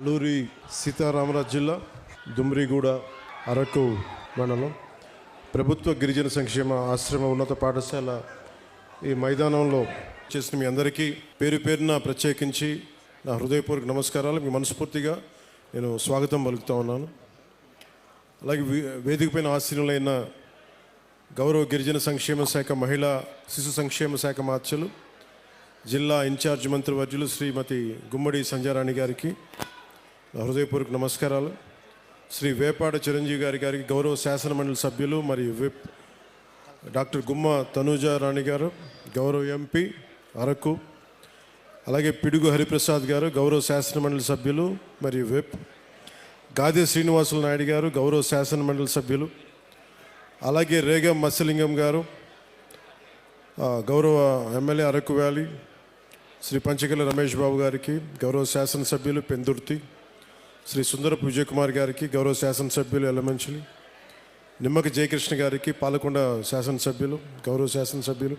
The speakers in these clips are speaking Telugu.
అల్లూరి సీతారామరాజు జిల్లా దుమ్రిగూడ అరకు మండలం. ప్రభుత్వ గిరిజన సంక్షేమ ఆశ్రమ ఉన్నత పాఠశాల ఈ మైదానంలో చేసిన మీ అందరికీ పేరు పేరున ప్రత్యేకించి నా హృదయపూర్వక నమస్కారాలు. మీ మనస్ఫూర్తిగా నేను స్వాగతం పలుకుతా ఉన్నాను. అలాగే వే- వేదిక ఆశ్రయులైన గౌరవ గిరిజన సంక్షేమ శాఖ మహిళా శిశు సంక్షేమ శాఖ మార్చలు జిల్లా ఇన్ఛార్జ్ మంత్రివర్యులు శ్రీమతి గుమ్మడి సంజారాణి గారికి హృదయపూర్వక నమస్కారాలు. శ్రీ వేపాడ చిరంజీవి గారి గారికి గౌరవ శాసన మండలి సభ్యులు మరియు విప్ డాక్టర్ గుమ్మ తనూజ రాణి గారు గౌరవ ఎంపీ అరకు అలాగే పిడుగు హరిప్రసాద్ గారు గౌరవ శాసన మండలి సభ్యులు మరియు విప్ గాదే శ్రీనివాసులు నాయుడు గారు గౌరవ శాసన మండలి సభ్యులు అలాగే రేగం మత్స్యలింగం గారు గౌరవ ఎమ్మెల్యే అరకు వ్యాలీ శ్రీ పంచకల రమేష్ బాబు గారికి గౌరవ శాసనసభ్యులు పెందుర్తి శ్రీ సుందరపు విజయ్ కుమార్ గారికి గౌరవ శాసనసభ్యులు ఎల్లమంచిలి నిమ్మక జయకృష్ణ గారికి పాలకొండ శాసనసభ్యులు గౌరవ శాసనసభ్యులు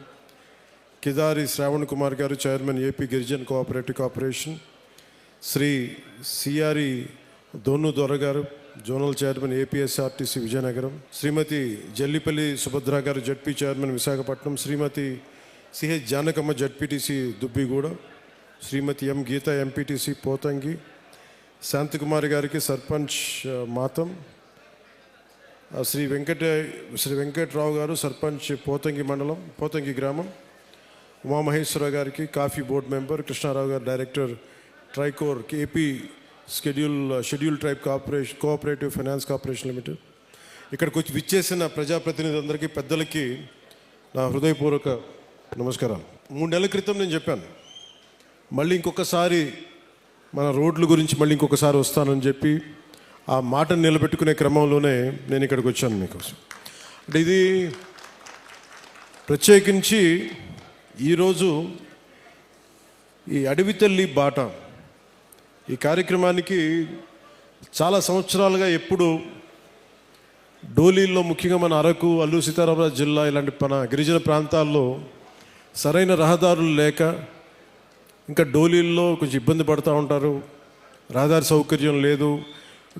కిదారి శ్రావణ్ కుమార్ గారు chairman AP Girijan cooperative corporation Shri సిఆరి Donu Dora గారు zonal chairman APSRTC Vizianagaram Shrimati Jallipalli Subhadra గారు ZP chairman Visakhapatnam Shrimati CH Janakamma ZPTC Dubbiguda Shrimati M Geetha MPTC Pothangi Shanthikumari గారికి సర్పంచ్ మాతం. ఆ, శ్రీ వెంకట శ్రీ వెంకట్రావు గారు సర్పంచ్ పోతంగి మండలం పోతంగి గ్రామం. ఉమామహేశ్వరరావు గారికి కాఫీ బోర్డు మెంబర్ కృష్ణారావు గారు director TRICOR AP schedule schedule tribe corporation cooperative finance corporation limited. ఇక్కడికి వచ్చి విచ్చేసిన ప్రజాప్రతినిధులందరికీ పెద్దలకి నా హృదయపూర్వక నమస్కారాలు. మూడు నెలల క్రితం నేను చెప్పాను. మళ్ళీ ఇంకొకసారి మన రోడ్ల గురించి మళ్ళీ ఇంకొకసారి వస్తానని చెప్పి ఆ మాటను నిలబెట్టుకునే క్రమంలోనే నేను ఇక్కడికి వచ్చాను మీకోసం. అంటే ఇది ప్రత్యేకించి ఈరోజు ఈ అడవి తల్లి బాట ఈ కార్యక్రమానికి చాలా సంవత్సరాలుగా ఎప్పుడు డోలీల్లో ముఖ్యంగా మన అరకు అల్లూరు సీతారామరాజు జిల్లా ఇలాంటి మన గిరిజన ప్రాంతాల్లో సరైన రహదారులు లేక ఇంకా డోలీల్లో కొంచెం ఇబ్బంది పడుతూ ఉంటారు. రహదారి సౌకర్యం లేదు.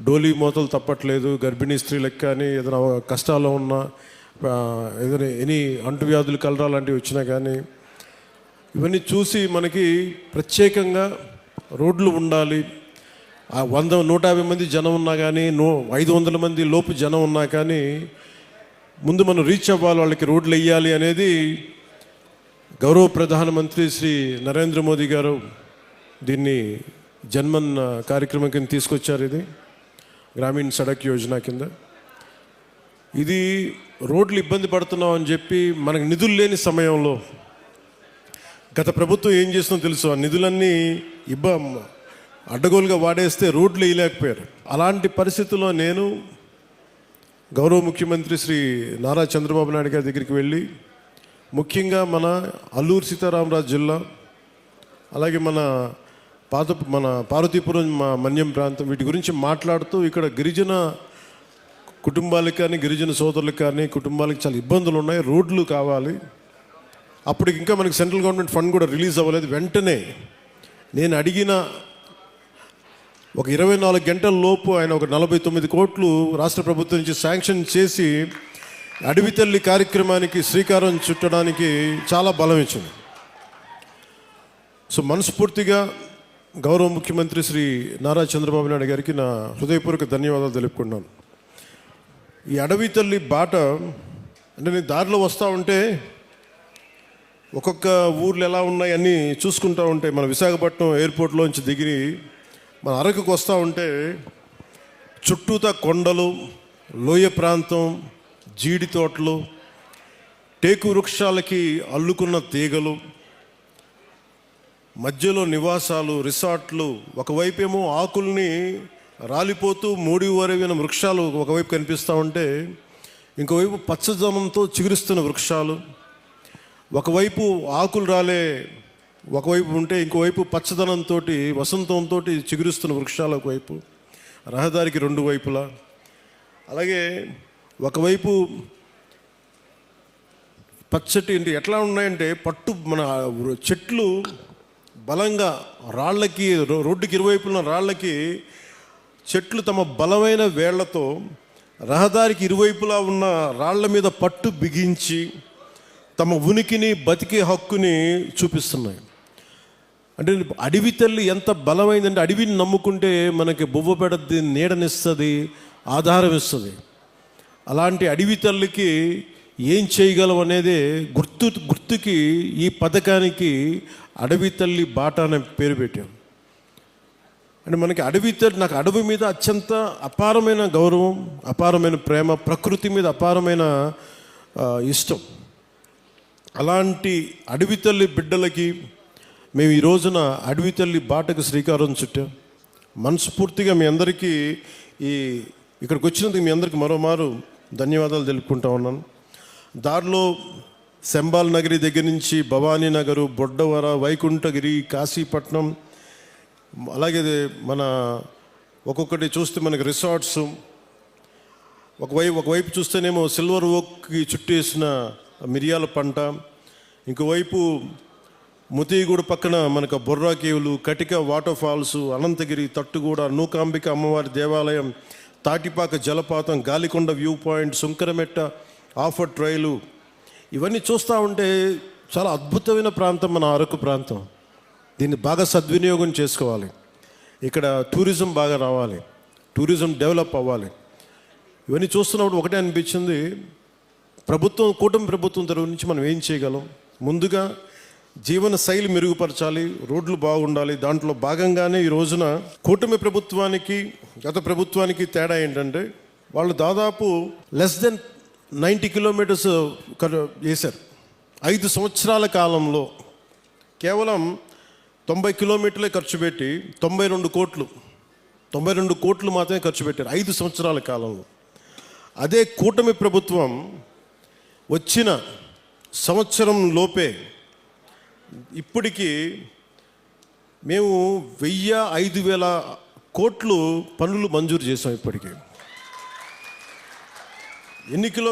డోలీ మూతలు తప్పట్లేదు. గర్భిణీ స్త్రీలకు కానీ ఏదైనా కష్టాల్లో ఉన్నా ఏదైనా ఎనీ అంటువ్యాధులు కలరా లాంటివి వచ్చినా కానీ ఇవన్నీ చూసి మనకి ప్రత్యేకంగా రోడ్లు ఉండాలి. ఆ వంద నూట యాభై మంది జనం ఉన్నా కానీ నూ ఐదు వందల మంది లోపు జనం ఉన్నా కానీ ముందు మనం రీచ్ అవ్వాలి వాళ్ళకి రోడ్లు వేయాలి అనేది గౌరవ ప్రధానమంత్రి శ్రీ నరేంద్ర మోదీ గారు దీన్ని జన్మన్ కార్యక్రమం కింద తీసుకొచ్చారు ఇది గ్రామీణ సడక్ యోజన కింద. ఇది రోడ్లు ఇబ్బంది పడుతున్నాం అని చెప్పి మనకు నిధులు లేని సమయంలో గత ప్రభుత్వం ఏం చేస్తుందో తెలుసు? ఆ నిధులన్నీ ఇబ్బ అడ్డగోలుగా వాడేస్తే రోడ్లు వేయలేకపోయారు. అలాంటి పరిస్థితుల్లో నేను గౌరవ ముఖ్యమంత్రి శ్రీ నారా చంద్రబాబు నాయుడు గారి దగ్గరికి వెళ్ళి ముఖ్యంగా మన అల్లూరు సీతారామరాజు జిల్లా అలాగే మన పాత మన పార్వతీపురం మా మన్యం ప్రాంతం వీటి గురించి మాట్లాడుతూ ఇక్కడ గిరిజన కుటుంబాలకు కానీ గిరిజన సోదరులకు కానీ కుటుంబాలకు చాలా ఇబ్బందులు ఉన్నాయి రోడ్లు కావాలి. అప్పటికి ఇంకా మనకి సెంట్రల్ గవర్నమెంట్ ఫండ్ కూడా రిలీజ్ అవ్వలేదు. వెంటనే నేను అడిగిన ఒక ఇరవై నాలుగు గంటల లోపు ఆయన ఒక నలభై తొమ్మిది కోట్లు రాష్ట్ర ప్రభుత్వం నుంచి శాంక్షన్ చేసి అడవి తల్లి కార్యక్రమానికి శ్రీకారం చుట్టడానికి చాలా బలం ఇచ్చింది. సో మనస్ఫూర్తిగా గౌరవ ముఖ్యమంత్రి శ్రీ నారా చంద్రబాబు నాయుడు గారికి నా హృదయపూర్వక ధన్యవాదాలు తెలుపుకున్నాను ఈ అడవి తల్లి బాట అంటే నేను దారిలో వస్తూ ఉంటే ఒక్కొక్క ఊర్లు ఎలా ఉన్నాయి అన్నీ చూసుకుంటూ ఉంటే మన విశాఖపట్నం ఎయిర్పోర్ట్లోంచి దిగి మన అరకుకు వస్తూ ఉంటే చుట్టూతా కొండలు లోయ ప్రాంతం జీడి తోటలు టేకు వృక్షాలకి అల్లుకున్న తీగలు మధ్యలో నివాసాలు రిసార్ట్లు ఒకవైపేమో ఆకుల్ని రాలిపోతూ మూడి వరవిన వృక్షాలు ఒకవైపు కనిపిస్తూ ఉంటే ఇంకోవైపు పచ్చదనంతో చిగురిస్తున్న వృక్షాలు ఒకవైపు ఆకులు రాలే ఒకవైపు ఉంటే ఇంకోవైపు పచ్చదనంతో వసంతంతో చిగురిస్తున్న వృక్షాలు ఒకవైపు రహదారికి రెండు వైపులా. అలాగే ఒకవైపు పచ్చటి అంటే ఎట్లా ఉన్నాయంటే పట్టు మన చెట్లు బలంగా రాళ్ళకి రో- రోడ్డుకి ఇరువైపున రాళ్ళకి చెట్లు తమ బలమైన వేళ్ళతో రహదారికి ఇరువైపులా ఉన్న రాళ్ళ మీద పట్టు బిగించి తమ ఉనికిని బతికే హక్కుని చూపిస్తున్నాయి. అంటే అడవి తల్లి ఎంత బలమైందంటే అడవిని నమ్ముకుంటే మనకి బొవ్వ పెడద్ది నీడనిస్తుంది ఆధారం ఇస్తుంది. అలాంటి అడవి తల్లికి ఏం చేయగలం అనేది గుర్తు గుర్తుకి ఈ పథకానికి అడవి తల్లి బాట అనే పేరు పెట్టాం. అంటే మనకి అడవి తల్లి నాకు అడవి మీద అత్యంత అపారమైన గౌరవం అపారమైన ప్రేమ ప్రకృతి మీద అపారమైన ఇష్టం. అలాంటి అడవి తల్లి బిడ్డలకి మేము ఈ రోజున అడవి తల్లి బాటకు శ్రీకారం చుట్టాం. మనస్ఫూర్తిగా మీ అందరికీ ఈ ఇక్కడికి వచ్చినందుకు మీ అందరికీ మరోమారు ధన్యవాదాలు తెలుపుకుంటా ఉన్నాను. దారిలో శంబాల్ నగరి దగ్గర నుంచి భవానీ నగరు బొడ్డవర వైకుంఠగిరి కాశీపట్నం అలాగే మన ఒక్కొక్కటి చూస్తే మనకి రిసార్ట్స్ ఒకవైపు ఒకవైపు చూస్తేనేమో సిల్వర్ ఓక్కి చుట్టేసిన మిరియాల పంట ఇంకోవైపు ముతిగూడ పక్కన మనకు బొర్రా కేవులు కటిక వాటర్ ఫాల్స్ అనంతగిరి తట్టుగూడ నూకాంబిక అమ్మవారి దేవాలయం తాటిపాక జలపాతం గాలికొండ వ్యూ పాయింట్ సుంకరమెట్ట ఆఫర్ ట్రైలు ఇవన్నీ చూస్తూ ఉంటే చాలా అద్భుతమైన ప్రాంతం మన అరకు ప్రాంతం. దీన్ని బాగా సద్వినియోగం చేసుకోవాలి. ఇక్కడ టూరిజం బాగా రావాలి. టూరిజం డెవలప్ అవ్వాలి. ఇవన్నీ చూస్తున్నప్పుడు ఒకటే అనిపించింది ప్రభుత్వం కూటమి ప్రభుత్వం తరఫు నుంచి మనం ఏం చేయగలం? ముందుగా జీవన శైలి మెరుగుపరచాలి రోడ్లు బాగుండాలి. దాంట్లో భాగంగానే ఈ రోజున కూటమి ప్రభుత్వానికి గత ప్రభుత్వానికి తేడా ఏంటంటే వాళ్ళు దాదాపు లెస్ దెన్ నైంటీ కిలోమీటర్స్ చేశారు ఐదు సంవత్సరాల కాలంలో కేవలం తొంభై కిలోమీటర్లే ఖర్చు పెట్టి తొంభై రెండు కోట్లు తొంభై రెండు కోట్లు మాత్రమే ఖర్చు పెట్టారు ఐదు సంవత్సరాల కాలంలో. అదే కూటమి ప్రభుత్వం వచ్చిన సంవత్సరం లోపే ఇప్పటికీ మేము వెయ్యి ఐదు వేల కోట్లు పనులు మంజూరు చేసాం ఇప్పటికీ. ఎన్ని కిలో